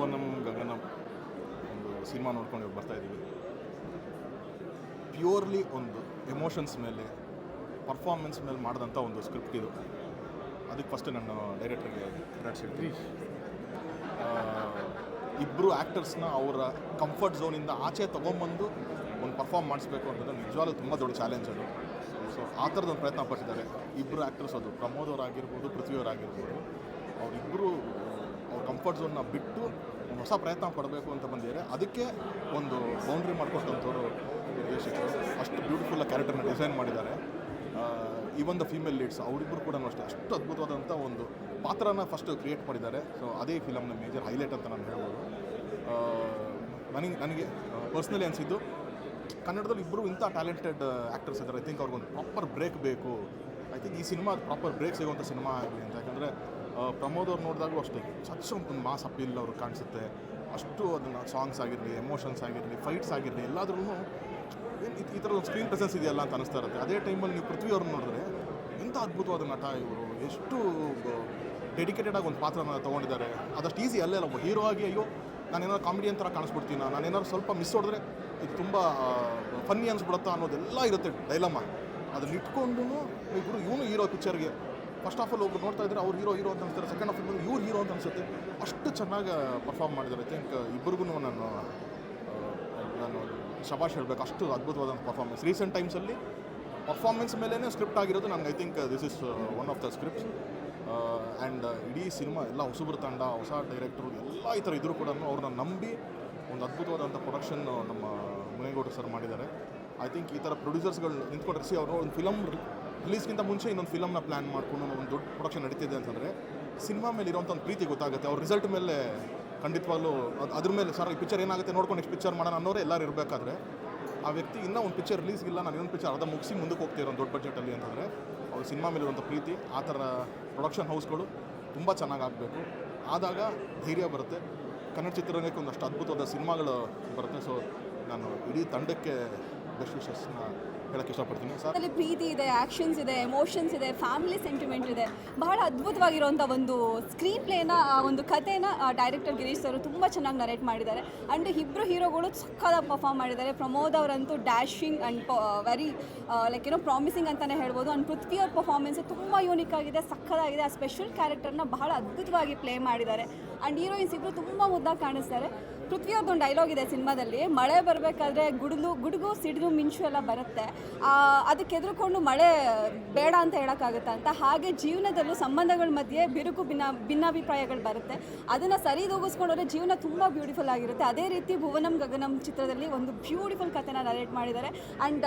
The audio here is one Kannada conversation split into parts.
ಭುವನಂ ಗಗನಂ ಒಂದು ಸಿನಿಮಾ ನೋಡ್ಕೊಂಡು ಬರ್ತಾ ಇದ್ದೀವಿ. ಪ್ಯೂರ್ಲಿ ಒಂದು ಎಮೋಷನ್ಸ್ ಮೇಲೆ ಪರ್ಫಾರ್ಮೆನ್ಸ್ ಮೇಲೆ ಮಾಡಿದಂಥ ಒಂದು ಸ್ಕ್ರಿಪ್ಟ್ ಇದು. ಅದಕ್ಕೆ ಫಸ್ಟ್ ನಾನು ಡೈರೆಕ್ಟರ್ಗೆ ಕ್ರೆಡಿಟ್ಸ್ ಹೇಳ್ತೀನಿ. ಇಬ್ಬರು ಆ್ಯಕ್ಟರ್ಸ್ನ ಅವರ ಕಂಫರ್ಟ್ ಝೋನಿಂದ ಆಚೆ ತೊಗೊಂಬಂದು ಒಂದು ಪರ್ಫಾರ್ಮ್ ಮಾಡಿಸ್ಬೇಕು ಅನ್ನೋದು ನಿಜವಾಗ್ಲೂ ತುಂಬ ದೊಡ್ಡ ಚಾಲೆಂಜ್ ಅದು. ಸೊ ಆ ಥರದ ಪ್ರಯತ್ನ ಪಟ್ಟಿದ್ದಾರೆ. ಇಬ್ಬರು ಆ್ಯಕ್ಟರ್ಸ್ ಅದು, ಪ್ರಮೋದ್ ಅವರಾಗಿರ್ಬೋದು, ಪೃಥ್ವಿ ಅವರಾಗಿರ್ಬೋದು ಅವರಿಬ್ಬರು ಅವ್ರ ಕಂಫರ್ಟ್ ಝೋನ್ನ ಬಿಟ್ಟು ಹೊಸ ಪ್ರಯತ್ನ ಪಡಬೇಕು ಅಂತ ಬಂದಿದ್ದಾರೆ. ಅದಕ್ಕೆ ಒಂದು ಬೌಂಡ್ರಿ ಮಾಡಿಕೊಟ್ಟಂಥವ್ರು ನಿರ್ದೇಶಕರು. ಅಷ್ಟು ಬ್ಯೂಟಿಫುಲ್ ಕ್ಯಾರೆಕ್ಟರ್ನ ಡಿಸೈನ್ ಮಾಡಿದ್ದಾರೆ. ಈವನ್ ದ ಫೀಮೇಲ್ ಲೀಡ್ಸ್ ಅವರಿಬ್ಬರು ಕೂಡ ಅಷ್ಟೇ. ಅಷ್ಟು ಅದ್ಭುತವಾದಂಥ ಒಂದು ಪಾತ್ರನ ಫಸ್ಟ್ ಕ್ರಿಯೇಟ್ ಮಾಡಿದ್ದಾರೆ. ಸೊ ಅದೇ ಫಿಲಮ್ನ ಮೇಜರ್ ಹೈಲೈಟ್ ಅಂತ ನಾನು ಹೇಳ್ಬೋದು. ನನಗೆ ನನಗೆ ಪರ್ಸ್ನಲಿ ಅನಿಸಿದ್ದು, ಕನ್ನಡದಲ್ಲಿ ಇಬ್ಬರು ಇಂಥ ಟ್ಯಾಲೆಂಟೆಡ್ ಆ್ಯಕ್ಟರ್ಸ್ ಇದ್ದಾರೆ. ಐ ಥಿಂಕ್ ಅವ್ರಿಗೊಂದು ಪ್ರಾಪರ್ ಬ್ರೇಕ್ ಬೇಕು. ಐ ಥಿಂಕ್ ಈ ಸಿನಿಮಾ ಪ್ರಾಪರ್ ಬ್ರೇಕ್ ಸಿಗುವಂಥ ಸಿನಿಮಾ ಆಗಲಿ ಅಂತ. ಯಾಕಂದರೆ ಪ್ರಮೋದ್ ಅವ್ರು ನೋಡಿದಾಗಲೂ ಅಷ್ಟೇ. ಸಚ್ ಒಂದು ಮಾಸ್ ಅಪೀಲ್ ಅವ್ರು ಕಾಣಿಸುತ್ತೆ. ಅಷ್ಟು ಅದನ್ನು ಸಾಂಗ್ಸ್ ಆಗಿರಲಿ ಎಮೋಷನ್ಸ್ ಆಗಿರಲಿ ಫೈಟ್ಸ್ ಆಗಿರಲಿ ಎಲ್ಲಾದ್ರೂ ಈ ಥರ ಒಂದು ಸ್ಕ್ರೀನ್ ಪ್ರೆಸೆನ್ಸ್ ಇದೆಯಲ್ಲ ಅಂತ ಅನಿಸ್ತಾ ಇರುತ್ತೆ. ಅದೇ ಟೈಮಲ್ಲಿ ನೀವು ಪೃಥ್ವಿ ಅವ್ರನ್ನ ನೋಡಿದ್ರೆ ಎಂಥ ಅದ್ಭುತವಾದ ನಟ ಇವರು. ಎಷ್ಟು ಡೆಡಿಕೇಟೆಡ್ ಆಗಿ ಒಂದು ಪಾತ್ರನ ತೊಗೊಂಡಿದ್ದಾರೆ. ಅದಷ್ಟು ಈಸಿ ಅಲ್ಲೇ ಅಲ್ಲ ಹೀರೋ ಆಗಿ ಅಯ್ಯೋ, ನಾನೇನಾದ್ರು ಕಾಮಿಡಿ ಅಂತ ನಾನು ನಾನೇನಾದ್ರು ಸ್ವಲ್ಪ ಮಿಸ್ ಹೊಡೆದ್ರೆ ಇದು ತುಂಬ ಫನ್ನಿ ಅನ್ಸ್ಬಿಡುತ್ತಾ ಅನ್ನೋದೆಲ್ಲ ಇರುತ್ತೆ ಡೈಲಮ್ಮ ಅದನ್ನ ಇಟ್ಕೊಂಡು ಇಬ್ಬರು ಇವನು ಹೀರೋ ಪಿಕ್ಚರ್ಗೆ ಫಸ್ಟ್ ಆಫ್ ಆಲ್ ಒಬ್ರು ನೋಡ್ತಾ ಇದ್ರೆ ಅವ್ರು ಹೀರೋ ಹೀರೋ ಅಂತ ಅನ್ಸುತ್ತೆ ಸೆಕೆಂಡ್ ಆಫ್ ಫಿಲ್ಮಲ್ಲಿ ಇವ್ರು ಹೀರೋ ಅಂತ ಅನಿಸುತ್ತೆ. ಅಷ್ಟು ಚೆನ್ನಾಗಿ ಪರ್ಫಾರ್ಮ್ ಮಾಡಿದ್ದಾರೆ. ಐ ಥಿಂಕ್ ಇಬ್ಬರಿಗೂ ನಾನು ನಾನು ಶಬಾಷ್ ಹೇಳಬೇಕು. ಅಷ್ಟು ಅದ್ಭುತವಾದಂಥ ಪರ್ಫಾರ್ಮೆನ್ಸ್ ರೀಸೆಂಟ್ ಟೈಮ್ಸಲ್ಲಿ ಪರ್ಫಾರ್ಮೆನ್ಸ್ ಮೇಲೇ ಸ್ಕ್ರಿಪ್ಟ್ ಆಗಿರೋದು ನನಗೆ I think this is one of the scripts and ಇಡೀ ಸಿನಿಮಾ ಎಲ್ಲ ಹೊಸಬ್ರ ತಂಡ, ಹೊಸ ಡೈರೆಕ್ಟ್ರು ಎಲ್ಲ ಈ ಥರ ಇದ್ದರೂ ಕೂಡ ಅವ್ರನ್ನ ನಂಬಿ ಒಂದು ಅದ್ಭುತವಾದಂಥ ಪ್ರೊಡಕ್ಷನ್ ನಮ್ಮ ಮುನೇಗೌಡರು ಸರ್ ಮಾಡಿದ್ದಾರೆ. ಐ ಥಿಂಕ್ ಈ ಥರ ಪ್ರೊಡ್ಯೂಸರ್ಸ್ಗಳು ನಿಂತ್ಕೊಂಡ್ರೆ ಸಿ ಅವರು ಒಂದು ಫಿಲಮ್ ರಿಲೀಸ್ಗಿಂತ ಮುಂಚೆ ಇನ್ನೊಂದು ಫಿಲಮ್ನ ಪ್ಲ್ಯಾನ್ ಮಾಡ್ಕೊಂಡು ಒಂದು ದೊಡ್ಡ ಪ್ರೊಡಕ್ಷನ್ ನಡೀತಿದೆ ಅಂತಂದರೆ ಸಿನಿಮಾ ಮೇಲೆ ಇರೋಂಥ ಒಂದು ಪ್ರೀತಿ ಗೊತ್ತಾಗುತ್ತೆ. ಅವ್ರ ರಿಸಲ್ಟ್ ಮೇಲೆ ಖಂಡಿತವಾಗ್ಲೂ ಅದು ಅದ್ರ ಮೇಲೆ ಸರ್ ಈ ಪಿಕ್ಚರ್ ಏನಾಗುತ್ತೆ ನೋಡ್ಕೊಂಡು ನೆಕ್ಸ್ಟ್ ಪಿಕ್ಚರ್ ಮಾಡೋಣ ಅನ್ನೋರು ಎಲ್ಲರೂ ಇರಬೇಕಾದ್ರೆ, ಆ ವ್ಯಕ್ತಿ ಇನ್ನೂ ಒಂದು ಪಿಕ್ಚರ್ ರಿಲೀಸ್ ಇಲ್ಲ, ನಾನು ಇನ್ನೊಂದು ಪಿಕ್ಚರ್ ಅರ್ಧ ಮುಗಿಸಿ ಮುಂದಕ್ಕೆ ಹೋಗ್ತಿರೋ ದೊಡ್ಡ ಬಜೆಟಲ್ಲಿ ಅಂತಂದರೆ, ಅವ್ರ ಸಿನಿಮಾ ಮೇಲೆ ಇರುವಂಥ ಪ್ರೀತಿ, ಆ ಥರ ಪ್ರೊಡಕ್ಷನ್ ಹೌಸ್ಗಳು ತುಂಬ ಚೆನ್ನಾಗಿ ಆಗಬೇಕು ಆದಾಗ ಧೈರ್ಯ ಬರುತ್ತೆ. ಕನ್ನಡ ಚಿತ್ರರಂಗಕ್ಕೆ ಒಂದಷ್ಟು ಅದ್ಭುತವಾದ ಸಿನಿಮಾಗಳು ಬರುತ್ತೆ. ಸೊ ನಾನು ಇಡೀ ತಂಡಕ್ಕೆ ವಿಶಸ್ನ ಹೇಳಕ್ಕೆ ಇಷ್ಟಪಡ್ತೀನಿ. ಸರ್ ಅದರಲ್ಲಿ ಪ್ರೀತಿ ಇದೆ ಆ್ಯಕ್ಷನ್ಸ್ ಇದೆ ಎಮೋಷನ್ಸ್ ಇದೆ ಫ್ಯಾಮಿಲಿ ಸೆಂಟಿಮೆಂಟ್ ಇದೆ. ಬಹಳ ಅದ್ಭುತವಾಗಿರುವಂಥ ಒಂದು ಸ್ಕ್ರೀನ್ ಪ್ಲೇನ ಆ ಒಂದು ಕಥೆನ ಡೈರೆಕ್ಟರ್ ಗಿರೀಶ್ ಸರ್ ತುಂಬ ಚೆನ್ನಾಗಿ ನರೇಟ್ ಮಾಡಿದ್ದಾರೆ. ಆ್ಯಂಡ್ ಇಬ್ಬರು ಹೀರೋಗಳು ಸಕ್ಕದಾಗಿ ಪರ್ಫಾರ್ಮ್ ಮಾಡಿದ್ದಾರೆ. ಪ್ರಮೋದ್ ಅವರಂತೂ ಡ್ಯಾಶಿಂಗ್ ಆ್ಯಂಡ್ ವೆರಿ ಲೈಕ್ ಏನೋ ಪ್ರಾಮಿಸಿಂಗ್ ಅಂತಲೇ ಹೇಳ್ಬೋದು. ಆ್ಯಂಡ್ ಪೃಥ್ವಿ ಅವ್ರ ಪರ್ಫಾರ್ಮೆನ್ಸ್ ತುಂಬ ಯೂನಿಕ್ ಆಗಿದೆ ಸಕ್ಕದಾಗಿದೆ ಆ ಸ್ಪೆಷಲ್ ಕ್ಯಾರೆಕ್ಟರ್ನ ಬಹಳ ಅದ್ಭುತವಾಗಿ ಪ್ಲೇ ಮಾಡಿದ್ದಾರೆ. ಆ್ಯಂಡ್ ಹೀರೋಯಿನ್ಸ್ ಇಬ್ಬರು ತುಂಬ ಮುದ್ದಾಗಿ ಕಾಣಿಸ್ತಾರೆ. ಪೃಥ್ವಿ ಅವ್ರದ್ದೊಂದು ಡೈಲಾಗ್ ಇದೆ ಸಿನಿಮಾದಲ್ಲಿ. ಮಳೆ ಬರಬೇಕಾದ್ರೆ ಗುಡುಗು ಗುಡುಗು ಸಿಡಿದು ಮಿಂಚು ಎಲ್ಲ ಬರುತ್ತೆ. ಅದಕ್ಕೆ ಎದುರುಕೊಂಡು ಮಳೆ ಬೇಡ ಅಂತ ಹೇಳೋಕ್ಕಾಗುತ್ತಾ ಅಂತ. ಹಾಗೆ ಜೀವನದಲ್ಲೂ ಸಂಬಂಧಗಳ ಮಧ್ಯೆ ಬಿರುಕು ಭಿನ್ನ, ಭಿನ್ನಾಭಿಪ್ರಾಯಗಳು ಬರುತ್ತೆ. ಅದನ್ನು ಸರಿದೂಗಿಸ್ಕೊಂಡ್ರೆ ಜೀವನ ತುಂಬ ಬ್ಯೂಟಿಫುಲ್ ಆಗಿರುತ್ತೆ. ಅದೇ ರೀತಿ ಭುವನಂ ಗಗನಂ ಚಿತ್ರದಲ್ಲಿ ಒಂದು ಬ್ಯೂಟಿಫುಲ್ ಕಥೆನ ನರೇಟ್ ಮಾಡಿದ್ದಾರೆ. ಆ್ಯಂಡ್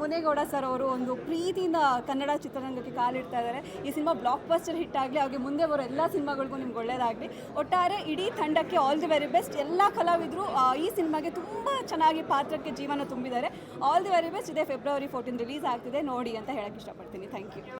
ಮುನೇಗೌಡ ಸರ್ ಅವರು ಒಂದು ಪ್ರೀತಿಯಿಂದ ಕನ್ನಡ ಚಿತ್ರರಂಗಕ್ಕೆ ಕಾಲಿಡ್ತಾ ಇದ್ದಾರೆ. ಈ ಸಿನಿಮಾ ಬ್ಲಾಕ್ ಬಸ್ಟರ್ ಹಿಟ್ ಆಗಲಿ, ಹಾಗೆ ಮುಂದೆ ಬರೋ ಎಲ್ಲ ಸಿನಿಮಾಗಳಿಗೂ ನಿಮ್ಗೆ ಒಳ್ಳೆಯದಾಗಲಿ ಒಟ್ಟಾರೆ ಇಡೀ ತಂಡಕ್ಕೆ ಆಲ್ ದಿ ವೆರಿ ಬೆಸ್ಟ್ ಎಲ್ಲ ಕಲಾವಿದರು ಈ ಸಿನಿಮಾಗೆ ತುಂಬ ಚೆನ್ನಾಗಿ ಪಾತ್ರಕ್ಕೆ ಜೀವನ ತುಂಬಿದ್ದಾರೆ. ಆಲ್ ದಿ ವೆರಿ ಬೆಸ್ಟ್ ಇದೆ ಫೆಬ್ರವರಿ ಫೋರ್ಟೀನ್ ರಿಲೀಸ್ ಆಗ್ತಿದೆ. ನೋಡಿ ಅಂತ ಹೇಳಕ್ಕೆ ಇಷ್ಟಪಡ್ತೀನಿ. Thank you